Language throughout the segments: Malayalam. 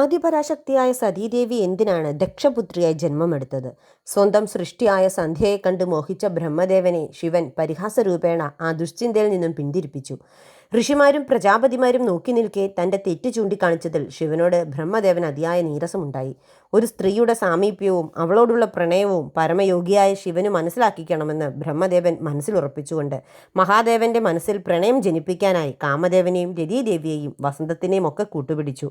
ആദിപരാശക്തിയായ സതീദേവി എന്തിനാണ് ദക്ഷപുത്രിയായി ജന്മമെടുത്തത്? സ്വന്തം സൃഷ്ടിയായ സന്ധ്യയെ കണ്ട് മോഹിച്ച ബ്രഹ്മദേവനെ ശിവൻ പരിഹാസരൂപേണ ആ ദുശ്ചിന്തയിൽ നിന്നും പിന്തിരിപ്പിച്ചു. ഋഷിമാരും പ്രജാപതിമാരും നോക്കി നിൽക്കെ തന്റെ തെറ്റ് ചൂണ്ടിക്കാണിച്ചതിൽ ശിവനോട് ബ്രഹ്മദേവൻ അതിയായ നീരസമുണ്ടായി. ഒരു സ്ത്രീയുടെ സാമീപ്യവും അവളോടുള്ള പ്രണയവും പരമയോഗിയായ ശിവന് മനസ്സിലാക്കിക്കണമെന്ന് ബ്രഹ്മദേവൻ മനസ്സിലുറപ്പിച്ചുകൊണ്ട് മഹാദേവന്റെ മനസ്സിൽ പ്രണയം ജനിപ്പിക്കാനായി കാമദേവനെയും രതീദേവിയെയും വസന്തത്തിനെയും ഒക്കെ കൂട്ടുപിടിച്ചു.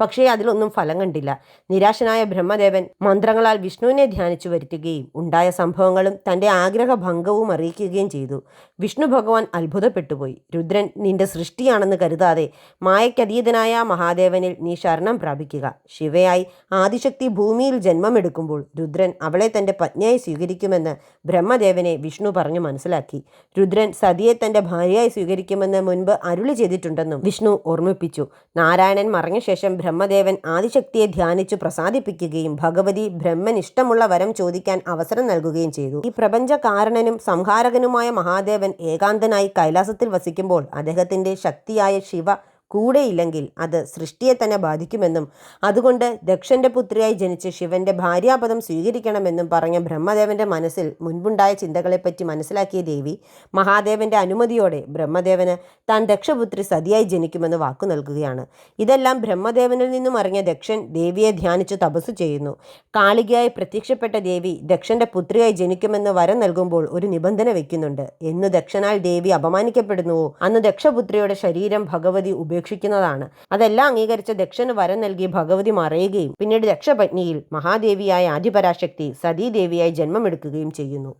പക്ഷേ അതിലൊന്നും ഫലം കണ്ടില്ല. നിരാശനായ ബ്രഹ്മദേവൻ മന്ത്രങ്ങളാൽ വിഷ്ണുവിനെ ധ്യാനിച്ചു വരുത്തുകയും ഉണ്ടായ സംഭവങ്ങളും തന്റെ ആഗ്രഹഭംഗവും അറിയിക്കുകയും ചെയ്തു. വിഷ്ണു ഭഗവാൻ അത്ഭുതപ്പെട്ടുപോയി. രുദ്രൻ നിന്റെ സൃഷ്ടിയാണെന്ന് കരുതാതെ മായയ്ക്കതീതനായ മഹാദേവനിൽ നീ ശരണം പ്രാപിക്കുക. ശിവയായി ആദിശക്തി ഭൂമിയിൽ ജന്മമെടുക്കുമ്പോൾ രുദ്രൻ അവളെ തന്റെ പത്നിയായി സ്വീകരിക്കുമെന്ന് ബ്രഹ്മദേവനെ വിഷ്ണു പറഞ്ഞു മനസ്സിലാക്കി. രുദ്രൻ സതിയെ തന്റെ ഭാര്യയായി സ്വീകരിക്കുമെന്ന് മുൻപ് അരുളി ചെയ്തിട്ടുണ്ടെന്നും വിഷ്ണു ഓർമ്മിപ്പിച്ചു. നാരായണൻ മറഞ്ഞ ശേഷം ബ്രഹ്മദേവൻ ആദിശക്തിയെ ധ്യാനിച്ചു പ്രസാദിപ്പിക്കുകയും ഭഗവതി ബ്രഹ്മൻ ഇഷ്ടമുള്ള വരം ചോദിക്കാൻ അവസരം നൽകുകയും ചെയ്തു. ഈ പ്രപഞ്ച കാരണനും സംഹാരകനുമായ മഹാദേവൻ ഏകാന്തനായി കൈലാസത്തിൽ വസിക്കുമ്പോൾ അദ്ദേഹത്തിന്റെ ശക്തിയായ ശിവ കൂടെയില്ലെങ്കിൽ അത് സൃഷ്ടിയെ തന്നെ ബാധിക്കുമെന്നും അതുകൊണ്ട് ദക്ഷന്റെ പുത്രിയായി ജനിച്ച് ശിവന്റെ ഭാര്യാപദം സ്വീകരിക്കണമെന്നും പറഞ്ഞ ബ്രഹ്മദേവന്റെ മനസ്സിൽ മുൻപുണ്ടായ ചിന്തകളെപ്പറ്റി മനസ്സിലാക്കിയ ദേവി മഹാദേവന്റെ അനുമതിയോടെ ബ്രഹ്മദേവന് താൻ ദക്ഷപുത്രി സതിയായി ജനിക്കുമെന്ന് വാക്കു നൽകുകയാണ്. ഇതെല്ലാം ബ്രഹ്മദേവനിൽ നിന്നും അറിഞ്ഞ ദക്ഷൻ ദേവിയെ ധ്യാനിച്ച് തപസ്സു ചെയ്യുന്നു. കാളികയായി പ്രത്യക്ഷപ്പെട്ട ദേവി ദക്ഷന്റെ പുത്രിയായി ജനിക്കുമെന്ന് വരം നൽകുമ്പോൾ ഒരു നിബന്ധന വയ്ക്കുന്നുണ്ട്. എന്ന് ദക്ഷനാൽ ദേവി അപമാനിക്കപ്പെടുന്നുവോ? അന്ന് ദക്ഷപുത്രിയുടെ ശരീരം ഭഗവതി ഉപേക്ഷിക്കുന്നതാണ് അതെല്ലാം അംഗീകരിച്ച ദക്ഷന് വരം നൽകി ഭഗവതി മറയുകയും പിന്നീട് ദക്ഷപത്നിയിൽ മഹാദേവിയായ ആദിപരാശക്തി സതീദേവിയായി ജന്മമെടുക്കുകയും ചെയ്യുന്നു.